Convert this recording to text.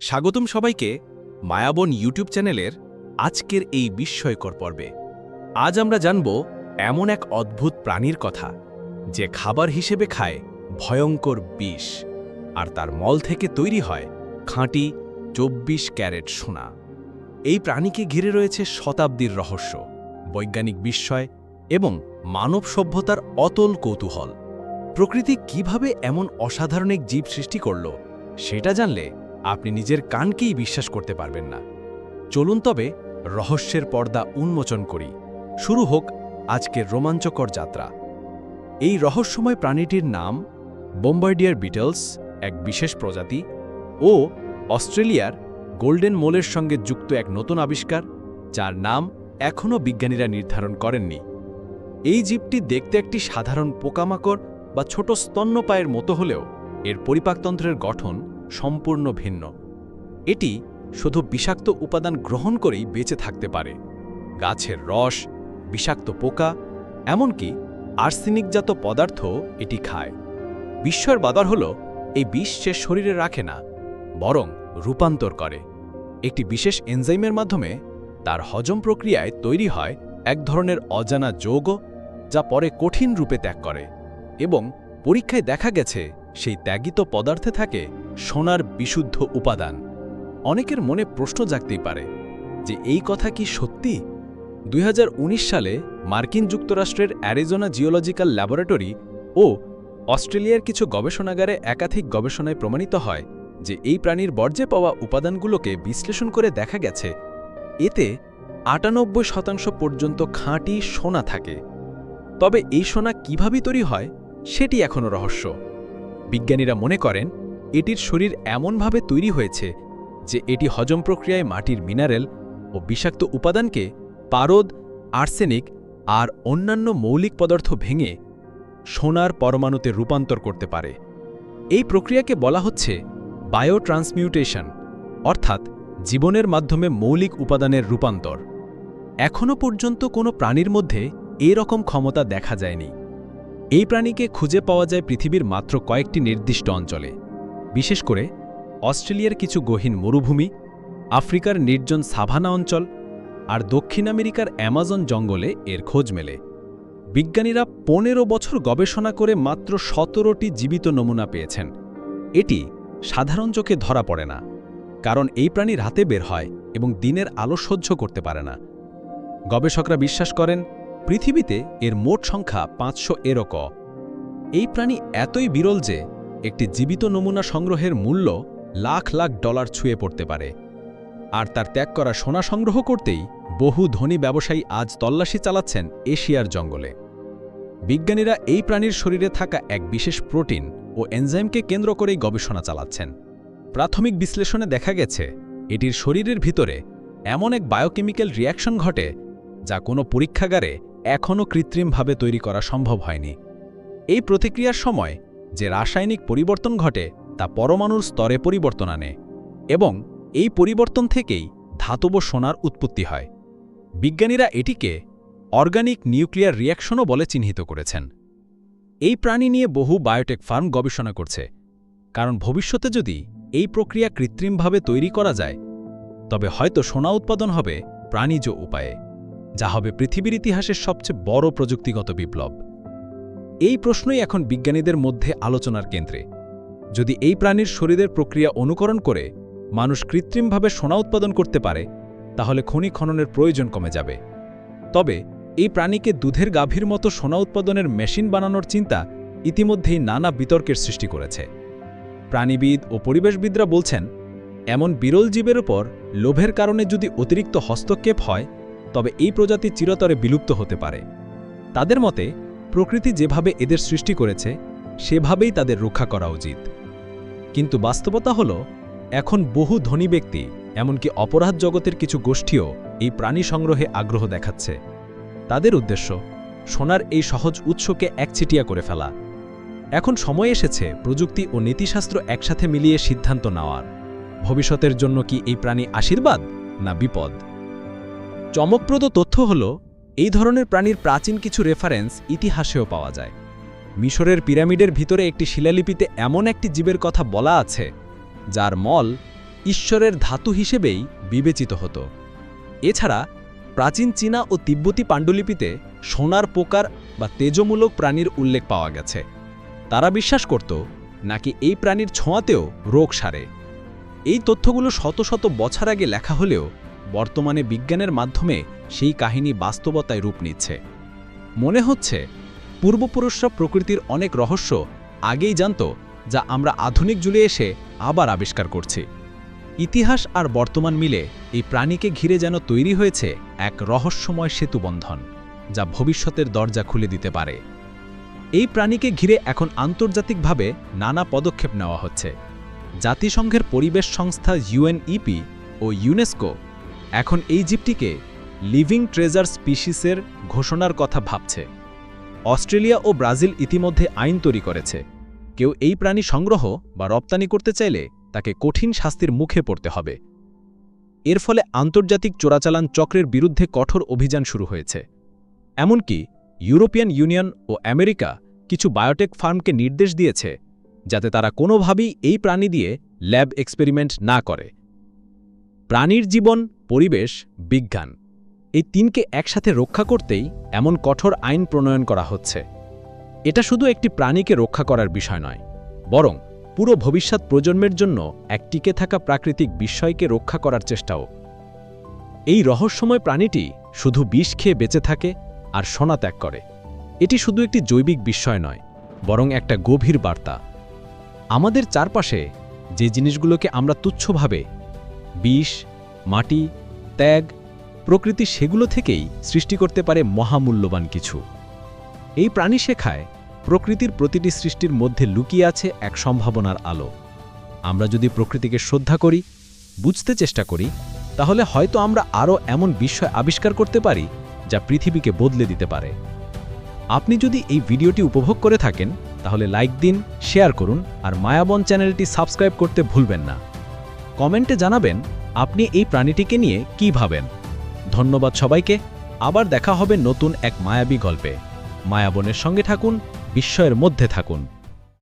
স্বাগতম সবাইকে মায়াবন ইউটিউব চ্যানেলের আজকের এই বিস্ময়কর পর্বে। আজ আমরা জানব এমন এক অদ্ভুত প্রাণীর কথা যে খাবার হিসেবে খায় ভয়ঙ্কর বিষ আর তার মল থেকে তৈরি হয় খাঁটি চব্বিশ ক্যারেট সোনা। এই প্রাণীকে ঘিরে রয়েছে শতাব্দীর রহস্য, বৈজ্ঞানিক বিস্ময় এবং মানব সভ্যতার অতল কৌতূহল। প্রকৃতি কীভাবে এমন অসাধারণ এক জীব সৃষ্টি করল, সেটা জানলে আপনি নিজের কানকেই বিশ্বাস করতে পারবেন না। চলুন তবে রহস্যের পর্দা উন্মোচন করি। শুরু হোক আজকের রোমাঞ্চকর যাত্রা। এই রহস্যময় প্রাণীটির নাম বোম্বার্ডিয়ার বিটলস, এক বিশেষ প্রজাতি, ও অস্ট্রেলিয়ার গোল্ডেন মোলের সঙ্গে যুক্ত এক নতুন আবিষ্কার, যার নাম এখনও বিজ্ঞানীরা নির্ধারণ করেননি। এই জীবটি দেখতে একটি সাধারণ পোকামাকড় বা ছোট স্তন্যপায়ের মতো হলেও এর পরিপাকতন্ত্রের গঠন সম্পূর্ণ ভিন্ন। এটি শুধু বিষাক্ত উপাদান গ্রহণ করেই বেঁচে থাকতে পারে। গাছের রস, বিষাক্ত পোকা, এমনকি আর্সেনিকজাত পদার্থ এটি খায়। বিস্ময়ের বাদার হল, এই বিষ সে শরীরে রাখে না, বরং রূপান্তর করে। একটি বিশেষ এনজাইমের মাধ্যমে তার হজম প্রক্রিয়ায় তৈরি হয় এক ধরনের অজানা যৌগ যা পরে কঠিন রূপে ত্যাগ করে এবং পরীক্ষায় দেখা গেছে সেই ত্যাগিত পদার্থে থাকে সোনার বিশুদ্ধ উপাদান। অনেকের মনে প্রশ্ন জাগতেই পারে যে এই কথা কি সত্যি? দুই হাজার উনিশ সালে মার্কিন যুক্তরাষ্ট্রের অ্যারিজোনা জিওলজিক্যাল ল্যাবরেটরি ও অস্ট্রেলিয়ার কিছু গবেষণাগারে একাধিক গবেষণায় প্রমাণিত হয় যে এই প্রাণীর বর্জ্যে পাওয়া উপাদানগুলোকে বিশ্লেষণ করে দেখা গেছে, এতে আটানব্বই শতাংশ পর্যন্ত খাঁটি সোনা থাকে। তবে এই সোনা কীভাবে তৈরি হয়, সেটি এখনও রহস্য। বিজ্ঞানীরা মনে করেন, এটির শরীর এমনভাবে তৈরি হয়েছে যে এটি হজম প্রক্রিয়ায় মাটির মিনারেল ও বিষাক্ত উপাদানকে পারদ, আর্সেনিক আর অন্যান্য মৌলিক পদার্থ ভেঙে সোনার পরমাণুতে রূপান্তর করতে পারে। এই প্রক্রিয়াকে বলা হচ্ছে বায়োট্রান্সমিউটেশন, অর্থাৎ জীবনের মাধ্যমে মৌলিক উপাদানের রূপান্তর। এখনও পর্যন্ত কোনো প্রাণীর মধ্যে এরকম ক্ষমতা দেখা যায়নি। এই প্রাণীকে খুঁজে পাওয়া যায় পৃথিবীর মাত্র কয়েকটি নির্দিষ্ট অঞ্চলে। বিশেষ করে অস্ট্রেলিয়ার কিছু গহীন মরুভূমি, আফ্রিকার নির্জন সাভানা অঞ্চল আর দক্ষিণ আমেরিকার অ্যামাজন জঙ্গলে এর খোঁজ মেলে। বিজ্ঞানীরা পনেরো বছর গবেষণা করে মাত্র সতেরোটি জীবিত নমুনা পেয়েছেন। এটি সাধারণ চোখে ধরা পড়ে না, কারণ এই প্রাণী রাতে বের হয় এবং দিনের আলো সহ্য করতে পারে না। গবেষকরা বিশ্বাস করেন পৃথিবীতে এর মোট সংখ্যা পাঁচশো এরক এই প্রাণী এতই বিরল যে একটি জীবিত নমুনা সংগ্রহের মূল্য লাখ লাখ ডলার ছুঁয়ে পড়তে পারে। আর তার ত্যাগ করা সোনা সংগ্রহ করতেই বহু ধনী ব্যবসায়ী আজ তল্লাশি চালাচ্ছেন এশিয়ার জঙ্গলে। বিজ্ঞানীরা এই প্রাণীর শরীরে থাকা এক বিশেষ প্রোটিন ও এনজাইমকে কেন্দ্র করেই গবেষণা চালাচ্ছেন। প্রাথমিক বিশ্লেষণে দেখা গেছে, এটির শরীরের ভিতরে এমন এক বায়োকেমিক্যাল রিয়াকশন ঘটে যা কোনো পরীক্ষাগারে এখনও কৃত্রিমভাবে তৈরি করা সম্ভব হয়নি। এই প্রতিক্রিয়ার সময় যে রাসায়নিক পরিবর্তন ঘটে, তা পরমাণুর স্তরে পরিবর্তন আনে এবং এই পরিবর্তন থেকেই ধাতব সোনার উৎপত্তি হয়। বিজ্ঞানীরা এটিকে অর্গানিক নিউক্লিয়ার রিয়াকশনও বলে চিহ্নিত করেছেন। এই প্রাণী নিয়ে বহু বায়োটেক ফার্ম গবেষণা করছে, কারণ ভবিষ্যতে যদি এই প্রক্রিয়া কৃত্রিমভাবে তৈরি করা যায়, তবে হয়তো সোনা উৎপাদন হবে প্রাণীজ উপায়ে। যা হবে পৃথিবীর ইতিহাসের সবচেয়ে বড় প্রযুক্তিগত বিপ্লব। এই প্রশ্নই এখন বিজ্ঞানীদের মধ্যে আলোচনার কেন্দ্রে। যদি এই প্রাণীর শরীরের প্রক্রিয়া অনুকরণ করে মানুষ কৃত্রিমভাবে সোনা উৎপাদন করতে পারে, তাহলে খনি খননের প্রয়োজন কমে যাবে। তবে এই প্রাণীকে দুধের গাভীর মতো সোনা উৎপাদনের মেশিন বানানোর চিন্তা ইতিমধ্যেই নানা বিতর্কের সৃষ্টি করেছে। প্রাণীবিদ ও পরিবেশবিদরা বলছেন, এমন বিরল জীবের ওপর লোভের কারণে যদি অতিরিক্ত হস্তক্ষেপ হয় তবে এই প্রজাতি চিরতরে বিলুপ্ত হতে পারে। তাদের মতে, প্রকৃতি যেভাবে এদের সৃষ্টি করেছে, সেভাবেই তাদের রক্ষা করা উচিত। কিন্তু বাস্তবতা হল, এখন বহু ধনী ব্যক্তি, এমনকি অপরাধ জগতের কিছু গোষ্ঠীও এই প্রাণী সংগ্রহে আগ্রহ দেখাচ্ছে। তাদের উদ্দেশ্য, সোনার এই সহজ উৎসকে একচিটিয়া করে ফেলা। এখন সময় এসেছে প্রযুক্তি ও নীতিশাস্ত্র একসাথে মিলিয়ে সিদ্ধান্ত নেওয়ার। ভবিষ্যতের জন্য কি এই প্রাণী আশীর্বাদ, না বিপদ? চমকপ্রদ তথ্য হল, এই ধরনের প্রাণীর প্রাচীন কিছু রেফারেন্স ইতিহাসেও পাওয়া যায়। মিশরের পিরামিডের ভিতরে একটি শিলালিপিতে এমন একটি জীবের কথা বলা আছে, যার মল ঈশ্বরের ধাতু হিসেবেই বিবেচিত হতো। এছাড়া, প্রাচীন চীনা ও তিব্বতী পাণ্ডুলিপিতে সোনার পোকার বা তেজমূলক প্রাণীর উল্লেখ পাওয়া গেছে। তারা বিশ্বাস করত, নাকি এই প্রাণীর ছোঁয়াতেও রোগ সারে। এই তথ্যগুলো শত শত বছর আগে লেখা হলেও বর্তমানে বিজ্ঞানের মাধ্যমে সেই কাহিনী বাস্তবতায় রূপ নিচ্ছে। মনে হচ্ছে, পূর্বপুরুষরা প্রকৃতির অনেক রহস্য আগেই জানত, যা আমরা আধুনিক যুগে এসে আবার আবিষ্কার করছি। ইতিহাস আর বর্তমান মিলে এই প্রাণীকে ঘিরে যেন তৈরি হয়েছে এক রহস্যময় সেতুবন্ধন, যা ভবিষ্যতের দরজা খুলে দিতে পারে। এই প্রাণীকে ঘিরে এখন আন্তর্জাতিকভাবে নানা পদক্ষেপ নেওয়া হচ্ছে। জাতিসংঘের পরিবেশ সংস্থা ইউএনইপি ও ইউনেস্কো এখন এই জীবটিকে লিভিং ট্রেজার স্পিসিসের ঘোষণার কথা ভাবছে। অস্ট্রেলিয়া ও ব্রাজিল ইতিমধ্যে আইন তৈরি করেছে। কেউ এই প্রাণী সংগ্রহ বা রপ্তানি করতে চাইলে তাকে কঠিন শাস্তির মুখে পড়তে হবে। এর ফলে আন্তর্জাতিক চোরাচালান চক্রের বিরুদ্ধে কঠোর অভিযান শুরু হয়েছে। এমনকি ইউরোপিয়ান ইউনিয়ন ও আমেরিকা কিছু বায়োটেক ফার্মকে নির্দেশ দিয়েছে, যাতে তারা কোনোভাবেই এই প্রাণী দিয়ে ল্যাব এক্সপেরিমেন্ট না করে। প্রাণীর জীবন, পরিবেশ, বিজ্ঞান এই তিনকে একসাথে রক্ষা করতেই এমন কঠোর আইন প্রণয়ন করা হচ্ছে। এটা শুধু একটি প্রাণীকে রক্ষা করার বিষয় নয়, বরং পুরো ভবিষ্যৎ প্রজন্মের জন্য এক টিকে থাকা প্রাকৃতিক বিস্ময়কে রক্ষা করার চেষ্টাও। এই রহস্যময় প্রাণীটি শুধু বিষ খেয়ে বেঁচে থাকে আর সোনা ত্যাগ করে। এটি শুধু একটি জৈবিক বিস্ময় নয়, বরং একটা গভীর বার্তা। আমাদের চারপাশে যে জিনিসগুলোকে আমরা তুচ্ছভাবে বিষ, মাটি, ত্যাগ, প্রকৃতি সেগুলো থেকেই সৃষ্টি করতে পারে মহামূল্যবান কিছু। এই প্রাণী শেখায় প্রকৃতির প্রতিটি সৃষ্টির মধ্যে লুকিয়ে আছে এক সম্ভাবনার আলো। আমরা যদি প্রকৃতিকে শ্রদ্ধা করি, বুঝতে চেষ্টা করি, তাহলে হয়তো আমরা আরও এমন বিষয় আবিষ্কার করতে পারি যা পৃথিবীকে বদলে দিতে পারে। আপনি যদি এই ভিডিওটি উপভোগ করে থাকেন, তাহলে লাইক দিন, শেয়ার করুন আর মায়াবন চ্যানেলটি সাবস্ক্রাইব করতে ভুলবেন না। কমেন্টে জানাবেন আপনি এই প্রাণীটিকে নিয়ে কি ভাবেন। ধন্যবাদ সবাইকে, আবার দেখা হবে নতুন এক মায়াবী গল্পে। মায়াবনের সঙ্গে থাকুন, বিস্ময়ের মধ্যে থাকুন।